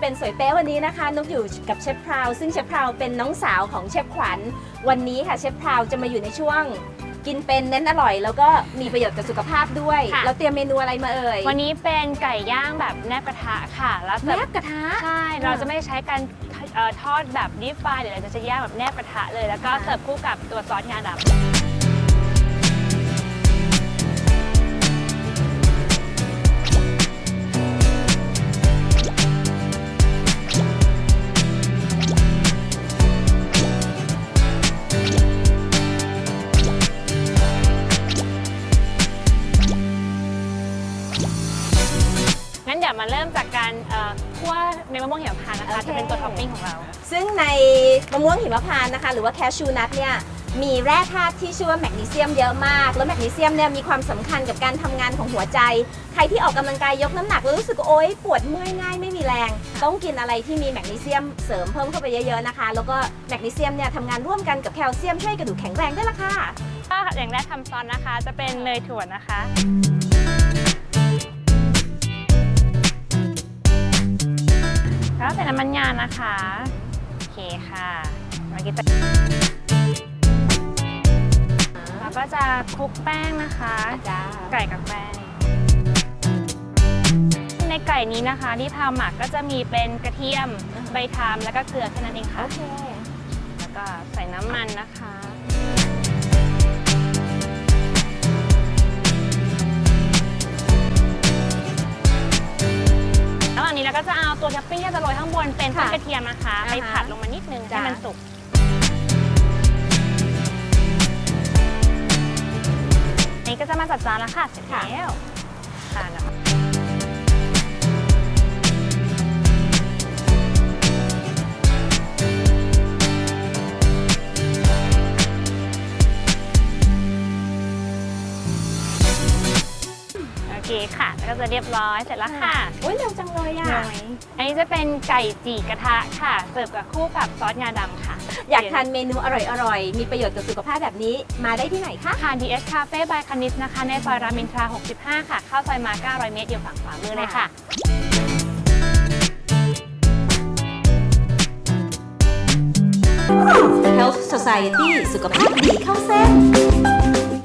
เป็นสวยเป๊ะวันนี้นะคะ นุกอยู่กับเชฟพราวซึ่งเชฟพราวเป็นน้องสาวของเชฟขวัญวันนี้ค่ะเชฟพราวจะมาอยู่ในช่วงกินเป็นเน้นอร่อย แล้วก็มีประโยชน์กับสุขภาพด้วย ค่ะ เราเตรียมเมนูอะไรมาเอ่ย วันนี้เป็นไก่ย่างแบบแนบกระทะค่ะ แล้วแนแบบบกระทะ ใช่ เราจะไม่ใช้การเอ่อทอดแบบดีฟายหรืออะไรจะจะย่างแบบแนบกระทะเลย แล้วก็ค่ะ เสิร์ฟคู่กับตัวซอสงาดำ นเดี๋ยวมาเริ่มจากการเอ่อคั่วเมนมะม่วงเหี่ยวพานต์นะคะโอเค จะเป็นตัวท็อปปิ้งของเรา ซึ่งในมะม่วงหิมพานต์นะคะ หรือว่าแคชชูนัทเนี่ยมีแร่ธาตุที่ชื่อว่าแมกนีเซียมเยอะมาก แล้วแมกนีเซียมเนี่ยมีความสำคัญกับการทำงานของหัวใจ ใครที่ออกกำลังกายยกน้ำหนักแล้วรู้สึกว่าโอ๊ยปวดเมื่อยง่ายไม่มีแรง ต้องกินอะไรที่มีแมกนีเซียมเสริมเพิ่มเข้าไปเยอะๆนะคะ แล้วก็แมกนีเซียมเนี่ยทำงานร่วมกันกับแคลเซียมช่วยให้กระดูกแข็งแรงด้วยล่ะค่ะ ก็อย่างแรกทำซอสนะคะ จะเป็นเนยถั่วนะคะ น้ำมันงานะคะ โอเคค่ะเมื่อกี้จะเราก็จะคลุกแป้งนะคะจ้าไก่กับแป้ง ในไก่นี้นะคะที่ทำหมักก็จะมีเป็นกระเทียมใบทามแล้วก็เกลือแค่นั้นเองค่ะโอเคแล้วก็ใส่น้ำมันนะคะ แล้วอันนี้เราก็จะเอาตัวท็อปปิ้งที่จะโรยข้างบนเป็นต้นค่ะกระเทียมนะคะ อ่าฮะไปผัดลงมานิดนึงให้จ้ะมันสุกอันนี้ก็จะมาจัดจานแล้วค่ะเสร็จแล้วทานนะคะ เคค่ะ แล้วก็จะเรียบร้อยเสร็จแล้วค่ะ โอ้ยเร็วจังเลยอะน้อยอันนี้จะเป็นไก่จี่กระทะค่ะ เสิร์ฟกับคู่กับซอสงาดำค่ะ อยากทานเมนูอร่อยๆ มีประโยชน์กับสุขภาพแบบนี้ มาได้ที่ไหนคะค่ะ DS Cafe by คณิสนะคะ ในซอยรามอินทรา 65 ค่ะ เข้าซอยมา 900 เมตรอยู่ฝั่งขวามือเลยค่ะ Health Society สุขภาพดีเข้าเส้น